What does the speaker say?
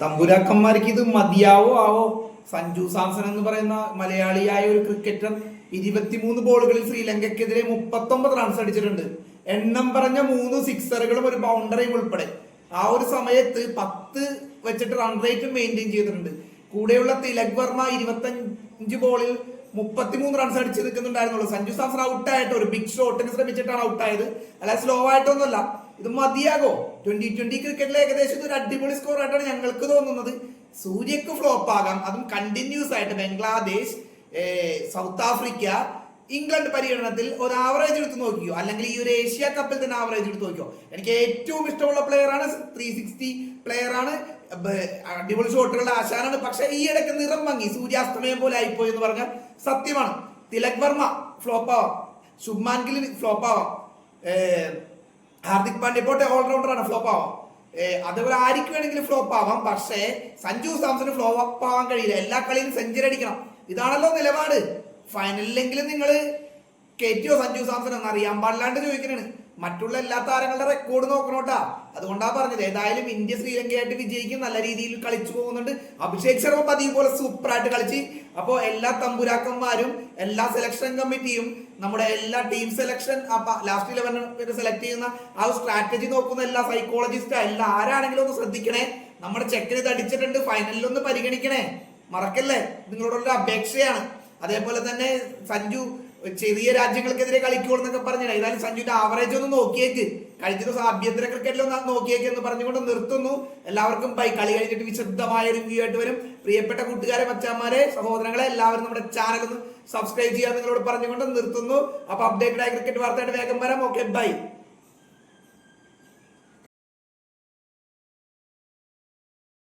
തമ്പുരാക്കന്മാർക്ക് ഇത് മതിയാവോ? ആവോ? സഞ്ജു സാംസൺ എന്ന് പറയുന്ന മലയാളിയായ ഒരു ക്രിക്കറ്റർ ഇരുപത്തിമൂന്ന് ബോളുകളിൽ ശ്രീലങ്കയ്ക്കെതിരെ മുപ്പത്തൊമ്പത് റൺസ് അടിച്ചിട്ടുണ്ട്. എണ്ണം പറഞ്ഞ മൂന്ന് സിക്സറുകളും ഒരു ബൗണ്ടറിയും ഉൾപ്പെടെ. ആ ഒരു സമയത്ത് പത്ത് വെച്ചിട്ട് റൺ റേറ്റ് മെയിന്റെയിൻ ചെയ്തിട്ടുണ്ട്. കൂടെയുള്ള തിലക് വർമ്മ ഇരുപത്തഞ്ച് ബോളിൽ മുപ്പത്തിമൂന്ന് റൺസ് അടിച്ച് നിൽക്കുന്നുണ്ടായിരുന്നുള്ളൂ. സഞ്ജു സാംസൺ ഔട്ടായിട്ട് ഒരു ബിഗ് ഷോട്ടിന് ശ്രമിച്ചിട്ടാണ് ഔട്ടായത് അല്ല സ്ലോ ആയിട്ടൊന്നുമല്ല. ഇത് മതിയാകോ? ട്വന്റി ട്വന്റി ക്രിക്കറ്റിൽ ഏകദേശം ഇതൊരു അടിപൊളി സ്കോർ ആയിട്ടാണ് ഞങ്ങൾക്ക് തോന്നുന്നത്. സൂര്യക്ക് ഫ്ലോപ്പ് ആകാം. അതും കണ്ടിന്യൂസ് ആയിട്ട് ബംഗ്ലാദേശ് സൗത്ത് ആഫ്രിക്ക ഇംഗ്ലണ്ട് പരിഗണനത്തിൽ ഒരു ആവറേജ് എടുത്ത് നോക്കിയോ? അല്ലെങ്കിൽ ഈ ഒരു ഏഷ്യ കപ്പിൽ തന്നെ ആവറേജ് എടുത്ത് നോക്കിയോ? എനിക്ക് ഏറ്റവും ഇഷ്ടമുള്ള പ്ലെയർ ആണ് ത്രീ സിക്സ്റ്റി പ്ലെയർ ആണ്. അടിപൊളി ഷോട്ടുകളുടെ ആശാനാണ്. പക്ഷെ ഈ ഇടയ്ക്ക് നിറം ഭംഗി സൂര്യാസ്തമയം പോലെ ആയിപ്പോയി എന്ന് പറഞ്ഞാൽ സത്യമാണ്. തിലക് വർമ്മ ഫ്ലോപ്പ് ആവാം. ശുഭ്മാൻ ഗിൽ ഫ്ലോപ്പ് ആവാം. ഹാർദിക് പാണ്ഡ്യ പോട്ടെ ഓൾറൗണ്ടർ ആണ് ഫ്ലോപ്പ് ആവാം. അതുപോലെ ആർക്ക് വേണമെങ്കിലും ഫ്ലോപ്പ് ആവാം പക്ഷേ സഞ്ജു സാംസന് ഫ്ലോപ്പ് ആവാൻ കഴിയില്ല. എല്ലാ കളിയിലും സെഞ്ചുറി അടിക്കണം. ഇതാണല്ലോ നിലപാട്. ഫൈനലിലെങ്കിലും നിങ്ങൾ കയറ്റിയോ സഞ്ജു സാംസൺ എന്ന് അറിയാൻ പാടില്ലാണ്ട് ചോദിക്കണാണ്. മറ്റുള്ള എല്ലാ താരങ്ങളുടെ റെക്കോർഡ് നോക്കണോട്ടാ അതുകൊണ്ടാ പറഞ്ഞത്. ഏതായാലും ഇന്ത്യ ശ്രീലങ്കയായിട്ട് വിജയിക്കും. നല്ല രീതിയിൽ കളിച്ചു പോകുന്നുണ്ട്. അഭിഷേക് ശർമ്മ പതിവ് പോലെ സൂപ്പറായിട്ട് കളിച്ച്. അപ്പോൾ എല്ലാ തമ്പുരാക്കന്മാരും എല്ലാ സെലക്ഷൻ കമ്മിറ്റിയും നമ്മുടെ എല്ലാ team selection last eleven select ചെയ്യുന്ന ആ സ്ട്രാറ്റജി നോക്കുന്ന എല്ലാ സൈക്കോളജിസ്റ്റ് എല്ലാ ആരാണെങ്കിലും ഒന്ന് ശ്രദ്ധിക്കണേ. നമ്മുടെ ചെക്കിന് തടിച്ചിട്ടുണ്ട് ഫൈനലിൽ ഒന്ന് പരിഗണിക്കണേ. മറക്കല്ലേ? നിങ്ങളോടുള്ള അപേക്ഷയാണ്. അതേപോലെ തന്നെ സഞ്ജു ചെറിയ രാജ്യങ്ങൾക്കെതിരെ കളിക്കുള്ളൂ എന്നൊക്കെ പറഞ്ഞു ഏതായാലും സഞ്ജുവിന്റെ ആവറേജ് ഒന്ന് നോക്കിയേക്ക്. കഴിഞ്ഞ ദിവസം ആഭ്യന്തര ക്രിക്കറ്റിൽ ഒന്ന് നോക്കിയേക്ക് എന്ന് പറഞ്ഞുകൊണ്ട് നിർത്തുന്നു. എല്ലാവർക്കും ബൈ കളി കഴിഞ്ഞിട്ട് വിശദമായ റിവ്യൂ ആയിട്ട് വരും. പ്രിയപ്പെട്ട കൂട്ടുകാരെ മച്ചാന്മാരെ സഹോദരങ്ങളെ എല്ലാവരും നമ്മുടെ ചാനൽ ഒന്ന് സബ്സ്ക്രൈബ് ചെയ്യാൻ നിങ്ങളോട് പറഞ്ഞുകൊണ്ട് നിർത്തുന്നു. അപ്പൊ അപ്ഡേറ്റഡ് ആയ ക്രിക്കറ്റ് വാർത്തയായിട്ട് വേഗം വരാം. Okay bye